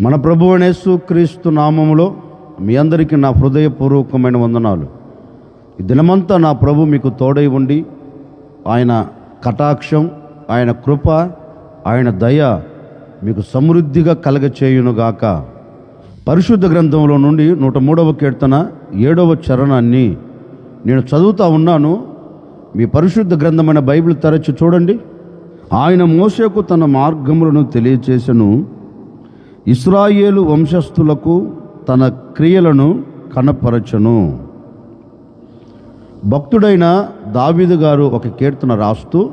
మన ప్రభు అనేసు క్రీస్తు నామములో మీ అందరికీ నా హృదయపూర్వకమైన వందనాలు. ఈ దినమంతా నా ప్రభు మీకు తోడై ఉండి ఆయన కటాక్షం ఆయన కృప ఆయన దయ మీకు సమృద్ధిగా కలగచేయునుగాక. పరిశుద్ధ గ్రంథంలో నుండి నూట మూడవ కీర్తన ఏడవ చరణాన్ని నేను చదువుతా ఉన్నాను. మీ పరిశుద్ధ గ్రంథమైన బైబిల్ తెరచి చూడండి. ఆయన మోసకు తన మార్గములను తెలియచేసను. ఇస్రాయేలు వంశస్థులకు తన క్రియలను కనపరచను. భక్తుడైన దావీదు గారు ఒక కీర్తన రాస్తూ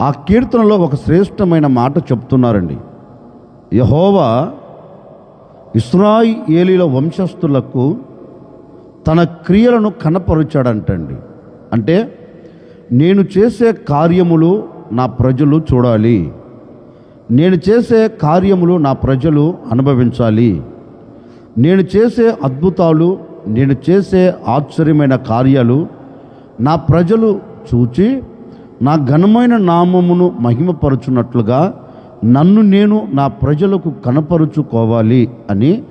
ఆ కీర్తనలో ఒక శ్రేష్టమైన మాట చెప్తున్నారండి. యహోవా ఇస్రాయేలీల వంశస్థులకు తన క్రియలను కనపరుచాడంటండి. అంటే నేను చేసే కార్యములు నా ప్రజలు చూడాలి. నేను చేసే కార్యములు నా ప్రజలు అనుభవించాలి. నేను చేసే అద్భుతాలు నేను చేసే ఆశ్చర్యమైన కార్యాలు నా ప్రజలు చూచి నా ఘనమైన నామమును మహిమపరచున్నట్లుగా నన్ను నేను నా ప్రజలకు కనపరుచుకోవాలి అని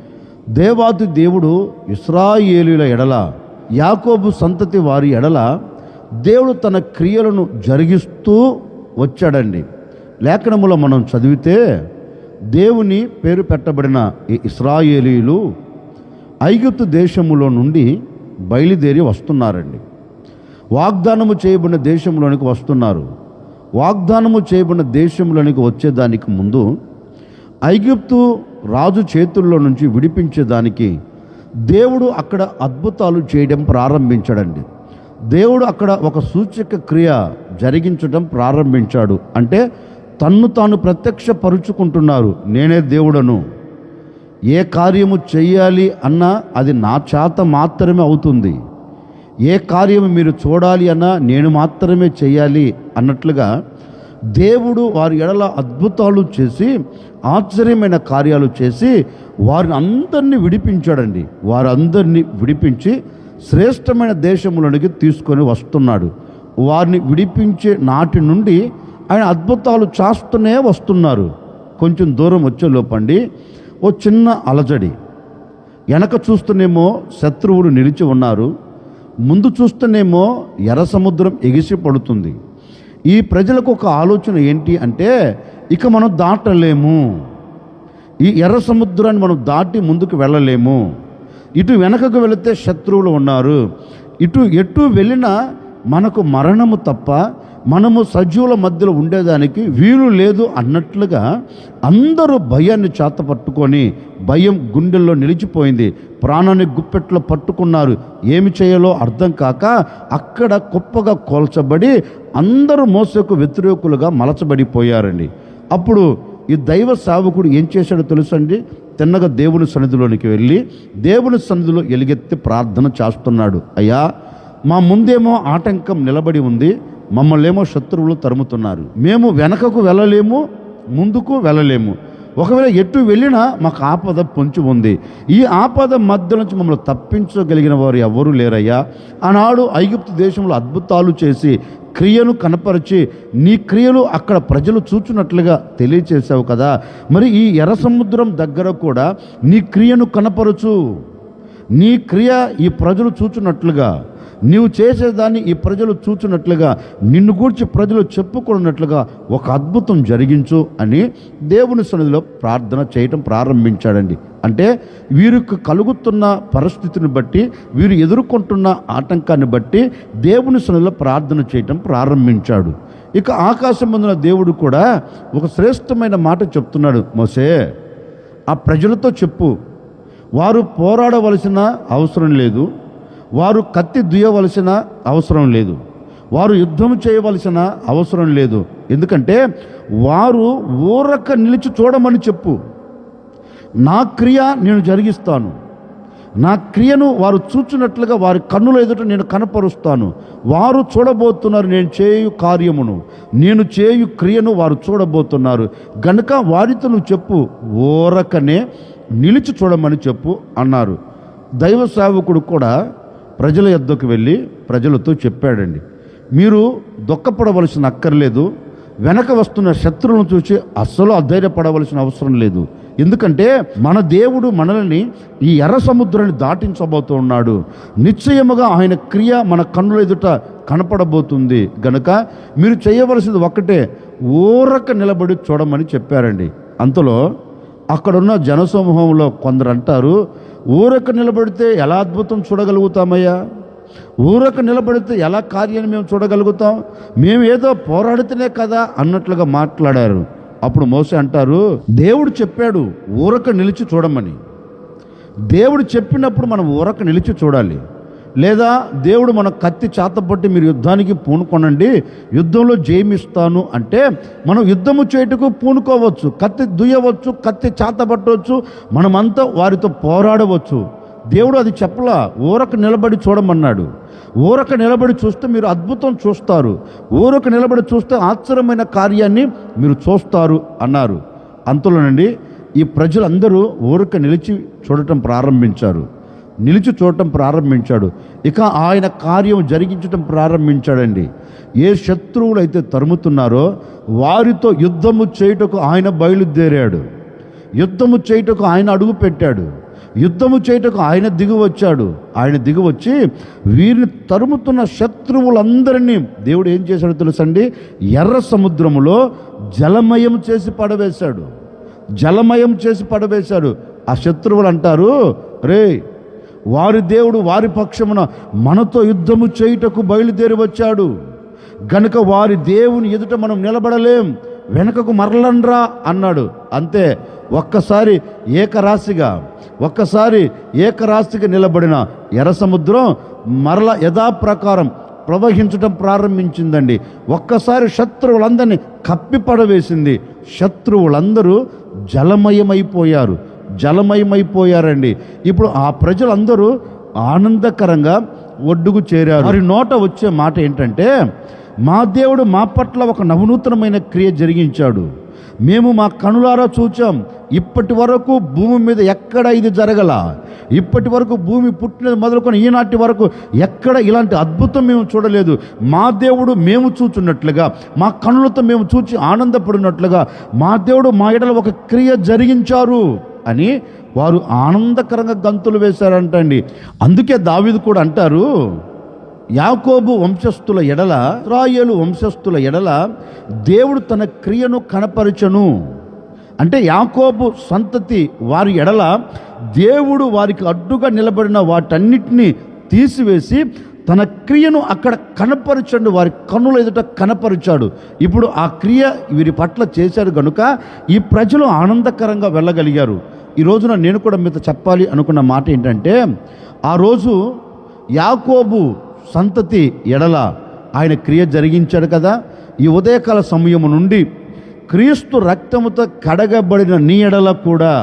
దేవాది దేవుడు ఇస్రాయేలీల ఎడల యాకోబు సంతతి వారి ఎడల దేవుడు తన క్రియలను జరిగిస్తూ వచ్చాడండి. లేఖనములో మనం చదివితే దేవుని పేరు పెట్టబడిన ఈ ఇస్రాయేలీలు ఐగుప్తు దేశములో నుండి బయలుదేరి వస్తున్నారండి. వాగ్దానము చేయబడిన దేశంలోనికి వస్తున్నారు. వాగ్దానము చేయబడిన దేశంలోనికి వచ్చేదానికి ముందు ఐగుప్తు రాజు చేతుల్లో నుంచి విడిపించేదానికి దేవుడు అక్కడ అద్భుతాలు చేయడం ప్రారంభించాడండి. దేవుడు అక్కడ ఒక సూచక క్రియ జరిగించడం ప్రారంభించాడు. అంటే తన్ను తాను ప్రత్యక్షపరుచుకుంటున్నారు. నేనే దేవుడను. ఏ కార్యము చేయాలి అన్నా అది నా చేత మాత్రమే అవుతుంది. ఏ కార్యము మీరు చూడాలి అన్నా నేను మాత్రమే చేయాలి అన్నట్లుగా దేవుడు వారి ఎడల అద్భుతాలు చేసి ఆశ్చర్యమైన కార్యాలు చేసి వారిని అందరినీ విడిపించాడండి. వారందరినీ విడిపించి శ్రేష్టమైన దేశంలోనికి తీసుకొని వస్తున్నాడు. వారిని విడిపించే నాటి నుండి ఆయన అద్భుతాలు చేస్తూనే వస్తున్నారు. కొంచెం దూరం వచ్చే లోపండి. ఓ చిన్న అలజడి. వెనక చూస్తేనేమో శత్రువులు నిలిచి ఉన్నారు. ముందు చూస్తేనేమో ఎర్ర సముద్రం ఎగిసి పడుతుంది. ఈ ప్రజలకు ఒక ఆలోచన ఏంటి అంటే ఇక మనం దాటలేము. ఈ ఎర్ర సముద్రాన్ని మనం దాటి ముందుకు వెళ్ళలేము. ఇటు వెనకకు వెళితే శత్రువులు ఉన్నారు. ఇటు ఎటు వెళ్ళినా మనకు మరణము తప్ప మనము సజీవుల మధ్యలో ఉండేదానికి వీలు లేదు అన్నట్లుగా అందరూ భయాన్ని చేత పట్టుకొని భయం గుండెల్లో నిలిచిపోయింది. ప్రాణాన్ని గుప్పెట్లో పట్టుకున్నారు. ఏమి చేయాలో అర్థం కాక అక్కడ కుప్పగా కోల్చబడి అందరూ మోసకు వ్యతిరేకులుగా మలచబడిపోయారండి. అప్పుడు ఈ దైవ సేవకుడు ఏం చేశాడో తెలుసండి? తిన్నగా దేవుని సన్నిధిలోనికి వెళ్ళి దేవుని సన్నిధిలో ఎలుగెత్తి ప్రార్థన చేస్తున్నాడు. అయ్యా మా ముందేమో ఆటంకం నిలబడి ఉంది. మమ్మల్ని ఏమో శత్రువులు తరుముతున్నారు. మేము వెనకకు వెళ్ళలేము ముందుకు వెళ్ళలేము. ఒకవేళ ఎటు వెళ్ళినా మాకు ఆపద పొంచి ఉంది. ఈ ఆపద మధ్య నుంచి మమ్మల్ని తప్పించగలిగిన వారు ఎవరూ లేరయ్యా. ఆనాడు ఐగుప్తు దేశంలో అద్భుతాలు చేసి క్రియను కనపరిచి నీ క్రియలు అక్కడ ప్రజలు చూచున్నట్లుగా తెలియచేశావు కదా. మరి ఈ ఎర్ర సముద్రం దగ్గర కూడా నీ క్రియను కనపరచు. నీ క్రియ ఈ ప్రజలు చూచున్నట్లుగా నీవు చేసేదాన్ని ఈ ప్రజలు చూచున్నట్లుగా నిన్ను గూర్చి ప్రజలు చెప్పుకున్నట్లుగా ఒక అద్భుతం జరిగించు అని దేవుని సన్నిధిలో ప్రార్థన చేయటం ప్రారంభించాడండి. అంటే వీరికి కలుగుతున్న పరిస్థితిని బట్టి వీరు ఎదుర్కొంటున్న ఆటంకాన్ని బట్టి దేవుని సన్నిధిలో ప్రార్థన చేయటం ప్రారంభించాడు. ఇక ఆకాశం ముందున దేవుడు కూడా ఒక శ్రేష్టమైన మాట చెప్తున్నాడు. మోసే ఆ ప్రజలతో చెప్పు. వారు పోరాడవలసిన అవసరం లేదు. వారు కత్తి దుయ్యవలసిన అవసరం లేదు. వారు యుద్ధం చేయవలసిన అవసరం లేదు. ఎందుకంటే వారు ఊరక నిలిచి చూడమని చెప్పు. నా క్రియ నేను జరిగిస్తాను. నా క్రియను వారు చూచున్నట్లుగా వారి కన్నుల ఎదుట నేను కనపరుస్తాను. వారు చూడబోతున్నారు నేను చేయు కార్యమును. నేను చేయు క్రియను వారు చూడబోతున్నారు. గనుక వారితో నువ్వు చెప్పు ఓరకనే నిలిచి చూడమని చెప్పు అన్నారు. దైవ సేవకుడు కూడా ప్రజల యొద్దకు వెళ్ళి ప్రజలతో చెప్పాడండి. మీరు దుఃఖపడవలసిన అక్కర్లేదు. వెనక వస్తున్న శత్రువులను చూసి అస్సలు అధైర్యపడవలసిన అవసరం లేదు. ఎందుకంటే మన దేవుడు మనల్ని ఈ ఎర్ర సముద్రాన్ని దాటించబోతూ ఉన్నాడు. నిశ్చయముగా ఆయన క్రియ మన కన్నుల ఎదుట కనపడబోతుంది. గనుక మీరు చేయవలసింది ఒక్కటే ఊరక నిలబడి చూడమని చెప్పారండి. అంతలో అక్కడున్న జనసమూహంలో కొందరు అంటారు ఊరక నిలబడితే ఎలా అద్భుతం చూడగలుగుతామయ్యా? ఊరక నిలబడితే ఎలా కార్యాన్ని మేము చూడగలుగుతాం? మేము ఏదో పోరాడితేనే కదా అన్నట్లుగా మాట్లాడారు. అప్పుడు మోసే అంటారు దేవుడు చెప్పాడు ఊరక నిలిచి చూడమని. దేవుడు చెప్పినప్పుడు మనం ఊరక నిలిచి చూడాలి. లేదా దేవుడు మన కత్తి చేతపట్టి మీరు యుద్ధానికి పూనుకొనండి యుద్ధంలో జయమిస్తాను అంటే మనం యుద్ధము చేయుటకు పూనుకోవచ్చు కత్తి దుయ్యవచ్చు కత్తి చేతపట్టవచ్చు మనమంతా వారితో పోరాడవచ్చు. దేవుడు అది చెప్పలా ఊరక నిలబడి చూడమన్నాడు. ఊరక నిలబడి చూస్తే మీరు అద్భుతం చూస్తారు. ఊరక నిలబడి చూస్తే ఆశ్చర్యమైన కార్యాన్ని మీరు చూస్తారు అన్నారు. అంతలోనండి ఈ ప్రజలందరూ ఊరక నిలిచి చూడటం ప్రారంభించారు. నిలిచి చూడటం ప్రారంభించాడు. ఇక ఆయన కార్యం జరిగించటం ప్రారంభించాడండి. ఏ శత్రువులు అయితే తరుముతున్నారో వారితో యుద్ధము చేయుటకు ఆయన బయలుదేరాడు. యుద్ధము చేయుటకు ఆయన అడుగు పెట్టాడు. యుద్ధము చేయుటకు ఆయన దిగువచ్చాడు. ఆయన దిగువచ్చి వీరిని తరుముతున్న శత్రువులందరినీ దేవుడు ఏం చేశాడో తెలుసండి? ఎర్ర సముద్రములో జలమయం చేసి పడవేశాడు. జలమయం చేసి పడవేశాడు. ఆ శత్రువులు అంటారు రే వారి దేవుడు వారి పక్షమున మనతో యుద్ధము చేయుటకు బయలుదేరి వచ్చాడు. గనుక వారి దేవుని ఎదుట మనం నిలబడలేం వెనకకు మరలండ్రా అన్నాడు. అంతే ఒక్కసారి ఏకరాశిగా ఒక్కసారి ఏకరాశిగా నిలబడిన ఎర్ర సముద్రం మరల యథాప్రకారం ప్రవహించడం ప్రారంభించిందండి. ఒక్కసారి శత్రువులందరినీ కప్పిపడవేసింది. శత్రువులందరూ జలమయమైపోయారు. జలమయమైపోయారండి. ఇప్పుడు ఆ ప్రజలందరూ ఆనందకరంగా ఒడ్డుకు చేరారు. వారి నోట వచ్చే మాట ఏంటంటే మా దేవుడు మా పట్ల ఒక నవనూతనమైన క్రియ జరిగించాడు. మేము మా కనులారా చూచాం. ఇప్పటి వరకు భూమి మీద ఎక్కడ ఇది జరగల? ఇప్పటి వరకు భూమి పుట్టినది మొదలుకొని ఈనాటి వరకు ఎక్కడ ఇలాంటి అద్భుతం మేము చూడలేదు. మా దేవుడు మేము చూచున్నట్లుగా మా కనులతో మేము చూచి ఆనందపడినట్లుగా మా దేవుడు మా ఎడల ఒక క్రియ జరిగించారు. అని వారు ఆనందకరంగా గంతులు వేశారంటండి. అందుకే దావిది కూడా అంటారు యాకోబు వంశస్థుల ఎడల ఇస్రాయేలు వంశస్థుల ఎడల దేవుడు తన క్రియను కనపరచను. అంటే యాకోబు సంతతి వారి ఎడల దేవుడు వారికి అడ్డుగా నిలబడిన వాటన్నిటినీ తీసివేసి తన క్రియను అక్కడ కనపరచండు. వారి కన్నుల ఎదుట కనపరిచాడు. ఇప్పుడు ఆ క్రియ వీరి పట్ల చేశాడు కనుక ఈ ప్రజలు ఆనందకరంగా వెళ్ళగలిగారు. ఈ రోజున నేను కూడా మీతో చెప్పాలి అనుకున్న మాట ఏంటంటే ఆ రోజు యాకోబు సంతతి ఎడల ఆయన క్రియ జరిగించాడు కదా. ఈ ఉదయకాల సమయము నుండి క్రీస్తు రక్తముతో కడగబడిన నీ ఎడల కూడా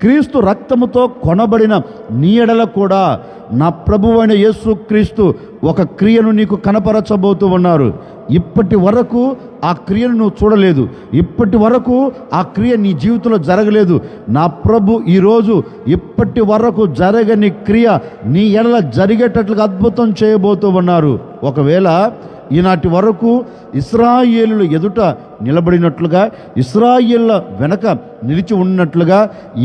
క్రీస్తు రక్తముతో కొనబడిన నీ కూడా నా ప్రభువైన యేసు క్రీస్తు ఒక క్రియను నీకు కనపరచబోతూ ఉన్నారు. ఇప్పటి వరకు ఆ క్రియను నువ్వు చూడలేదు. ఇప్పటి వరకు ఆ క్రియ నీ జీవితంలో జరగలేదు. నా ప్రభు ఈరోజు ఇప్పటి వరకు జరగని క్రియ నీ ఎడల జరిగేటట్లుగా అద్భుతం చేయబోతూ ఉన్నారు. ఒకవేళ ఈనాటి వరకు ఇస్రాయేలుల ఎదుట నిలబడినట్లుగా ఇస్రాయేళ్ళ వెనక నిలిచి ఉన్నట్లుగా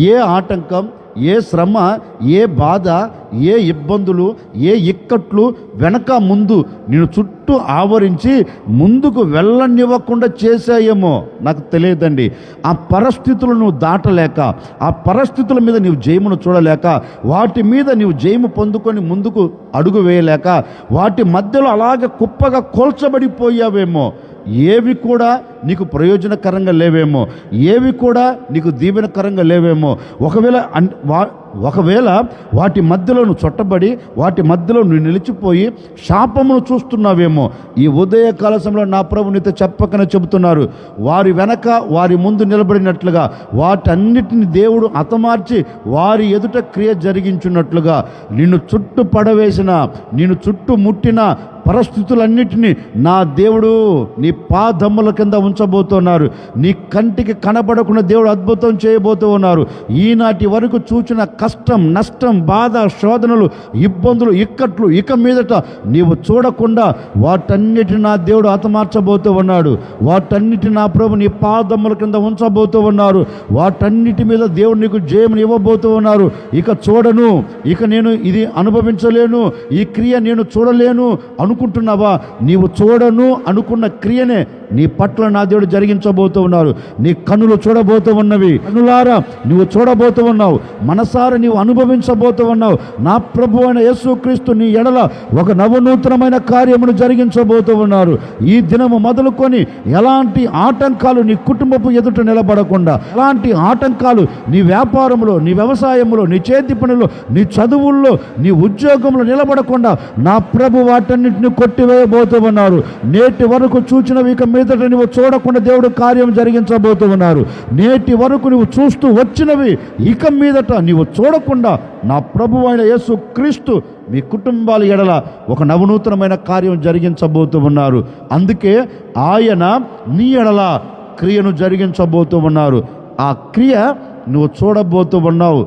ఏ ఆటంకం ఏ శ్రమ ఏ బాధ ఏ ఇబ్బందులు ఏ ఇక్కట్లు వెనక ముందు నేను చుట్టూ ఆవరించి ముందుకు వెళ్ళనివ్వకుండా చేశాయేమో నాకు తెలియదండి. ఆ పరిస్థితులను నువ్వు దాటలేక ఆ పరిస్థితుల మీద నీవు జయమును చూడలేక వాటి మీద నీవు జయము పొందుకొని ముందుకు అడుగు వేయలేక వాటి మధ్యలో అలాగే కుప్పగా కోల్చబడిపోయావేమో. ఏవి కూడా నీకు ప్రయోజనకరంగా లేవేమో. ఏవి కూడా నీకు దీవెనకరంగా లేవేమో. ఒకవేళ అన్- వా ఒకవేళ వాటి మధ్యలో నువ్వు చుట్టబడి వాటి మధ్యలో నువ్వు నిలిచిపోయి శాపమును చూస్తున్నావేమో. ఈ ఉదయ కాలశంలో నా ప్రభు నీతో చెప్పకనే చెబుతున్నారు. వారి వెనక వారి ముందు నిలబడినట్లుగా వాటన్నిటిని దేవుడు అతమార్చి వారి ఎదుట క్రియ జరిగించున్నట్లుగా నిన్ను చుట్టు పడవేసిన నిన్ను చుట్టు ముట్టిన పరిస్థితులన్నిటినీ నా దేవుడు నీ పాదమ్ముల కింద ఉంచబోతున్నారు. నీ కంటికి కనబడకుండా దేవుడు అద్భుతం చేయబోతూ ఉన్నారు ఈనాటి వరకు చూచిన కష్టం నష్టం బాధ శోధనలు ఇబ్బందులు ఇక్కట్లు ఇక మీదట నీవు చూడకుండా వాటన్నిటి నా దేవుడు హతమార్చబోతూ ఉన్నాడు. వాటన్నిటి నా ప్రభు నీ పాదముల కింద ఉంచబోతూ ఉన్నారు. వాటన్నిటి మీద దేవుడు నీకు జయముని ఇవ్వబోతూ ఉన్నారు. ఇక చూడను ఇక నేను ఇది అనుభవించలేను ఈ క్రియ నేను చూడలేను అనుకుంటున్నావా? నీవు చూడను అనుకున్న క్రియనే నీ పట్ల నా దేవుడు జరిగించబోతూ ఉన్నారు. నీ కన్నులు చూడబోతూ ఉన్నవి. కన్నులారా నువ్వు చూడబోతూ ఉన్నావు. మనసారా నీవు అనుభవించబోతూ ఉన్నావు. నా ప్రభు అయిన యేసుక్రీస్తు నీ ఎడల ఒక నవనూతనమైన కార్యమును జరిగించబోతూ ఉన్నారు. ఈ దినము మొదలుకొని ఎలాంటి ఆటంకాలు నీ కుటుంబపు ఎదుట నిలబడకుండా ఎలాంటి ఆటంకాలు నీ వ్యాపారంలో నీ వ్యవసాయంలో నీ చేతి పనుల్లో నీ చదువుల్లో నీ ఉద్యోగంలో నిలబడకుండా నా ప్రభు వాటన్నిటిని కొట్టివేయబోతూ ఉన్నారు. నేటి వరకు చూచినవి ఇక మీదట నువ్వు చూడకుండా దేవుడు కార్యం జరిగించబోతూ ఉన్నారు నేటి వరకు నువ్వు చూస్తూ వచ్చినవి ఇక మీదట నీవు చూడకుండా నా ప్రభు అయిన యేసు క్రీస్తు మీ కుటుంబాల ఎడల ఒక నవనూతనమైన కార్యం జరిగించబోతూ ఉన్నారు అందుకే ఆయన నీ ఎడల క్రియను జరిగించబోతూ ఉన్నారు ఆ క్రియ నువ్వు చూడబోతూ ఉన్నావు.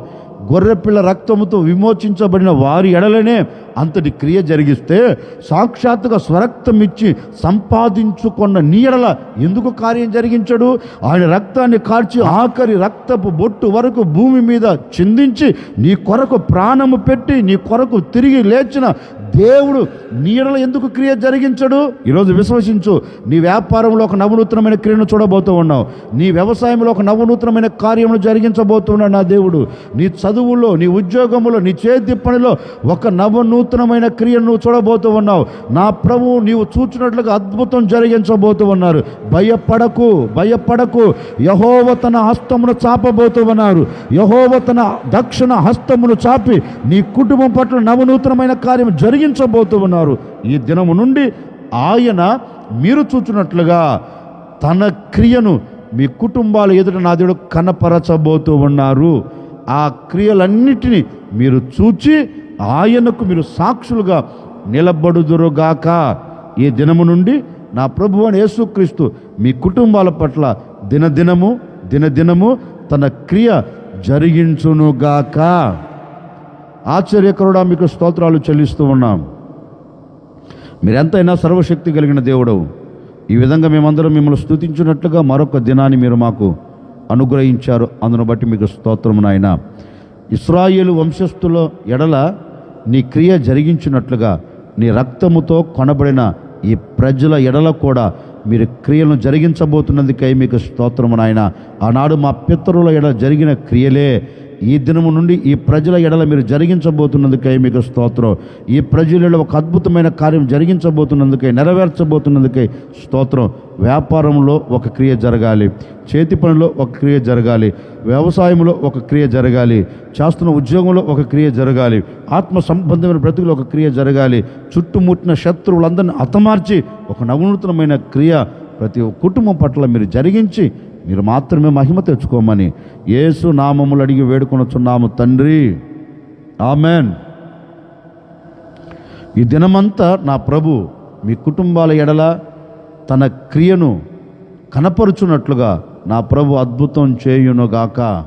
గొర్రెపిల్ల రక్తముతో విమోచించబడిన వారి ఎడలనే అంతటి క్రియ జరిగిస్తే సాక్షాత్తుగా స్వరక్తం ఇచ్చి సంపాదించుకున్న నీడల ఎందుకు కార్యం జరిగించడు? ఆయన రక్తాన్ని కార్చి ఆఖరి రక్తపు బొట్టు వరకు భూమి మీద చిందించి నీ కొరకు ప్రాణము పెట్టి నీ కొరకు తిరిగి లేచిన దేవుడు నీ ఎందుకు క్రియ జరిగించడు? ఈరోజు విశ్వసించు నీ వ్యాపారంలో ఒక నవనూతనమైన క్రియను చూడబోతూ ఉన్నావు. నీ వ్యవసాయంలో ఒక నవనూతనమైన కార్యమును జరిగించబోతున్నాడు నా దేవుడు. నీ చదువులో నీ ఉద్యోగంలో నీ చేతి పనిలో ఒక నూతనమైన క్రియను నువ్వు చూడబోతూ ఉన్నావు. నా ప్రభువు నీవు చూచినట్లుగా అద్భుతం జరిగించబోతూ ఉన్నారు. భయపడకు భయపడకు. యహోవ తన హస్తమును చాపబోతూ ఉన్నారు. యహోవ తన దక్షిణ హస్తమును చాపి నీ కుటుంబం పట్ల నవనూతనమైన కార్యం జరిగించబోతూ ఉన్నారు. ఈ దినము నుండి ఆయన మీరు చూచినట్లుగా తన క్రియను మీ కుటుంబాల ఎదుట నా దేవుడు కనపరచబోతూ ఉన్నారు. ఆ క్రియలన్నిటినీ మీరు చూచి ఆయనకు మీరు సాక్షులుగా నిలబడుదురుగాక. ఈ దినము నుండి నా ప్రభు అని యేసుక్రీస్తు మీ కుటుంబాల పట్ల దినదినము దినదినము తన క్రియ జరిగించునుగాక. ఆశ్చర్యకరుడా మీకు స్తోత్రాలు చెల్లిస్తూ ఉన్నాం. మీరెంతైనా సర్వశక్తి కలిగిన దేవుడవు. ఈ విధంగా మేమందరం మిమ్మల్ని స్తుతించినట్లుగా మరొక దినాన్ని మీరు మాకు అనుగ్రహించారు. అందును బట్టి మీకు స్తోత్రము నాయన. ఇస్రాయేలు వంశస్థుల ఎడల నీ క్రియ జరిగించినట్లుగా నీ రక్తముతో కొనబడిన ఈ ప్రజల ఎడల కూడా మీరు క్రియలను జరిగించబోతున్నందుకై మీకు స్తోత్రము నాయన. ఆనాడు మా పితరుల ఎడ జరిగిన క్రియలే ఈ దినము నుండి ఈ ప్రజల ఎడల మీరు జరిగించబోతున్నందుకై మీకు స్తోత్రం. ఈ ప్రజలలో ఒక అద్భుతమైన కార్యం జరిగించబోతున్నందుకై నెరవేర్చబోతున్నందుకై స్తోత్రం. వ్యాపారంలో ఒక క్రియ జరగాలి. చేతి పనిలో ఒక క్రియ జరగాలి. వ్యవసాయంలో ఒక క్రియ జరగాలి. చేస్తున్న ఉద్యోగంలో ఒక క్రియ జరగాలి. ఆత్మ సంబంధమైన బ్రతుకులో ఒక క్రియ జరగాలి. చుట్టుముట్టిన శత్రువులందరినీ హతమార్చి ఒక నవనూతనమైన క్రియ ప్రతి కుటుంబం పట్ల మీరు జరిగించి మీరు మాత్రమే మహిమ తెచ్చుకోమని యేసు నామములు అడిగి వేడుకొనొచ్చున్నాము తండ్రి. ఆమెన్. ఈ దినమంతా నా ప్రభు మీ కుటుంబాల ఎడల తన క్రియను కనపరుచున్నట్లుగా నా ప్రభు అద్భుతం చేయునుగాక.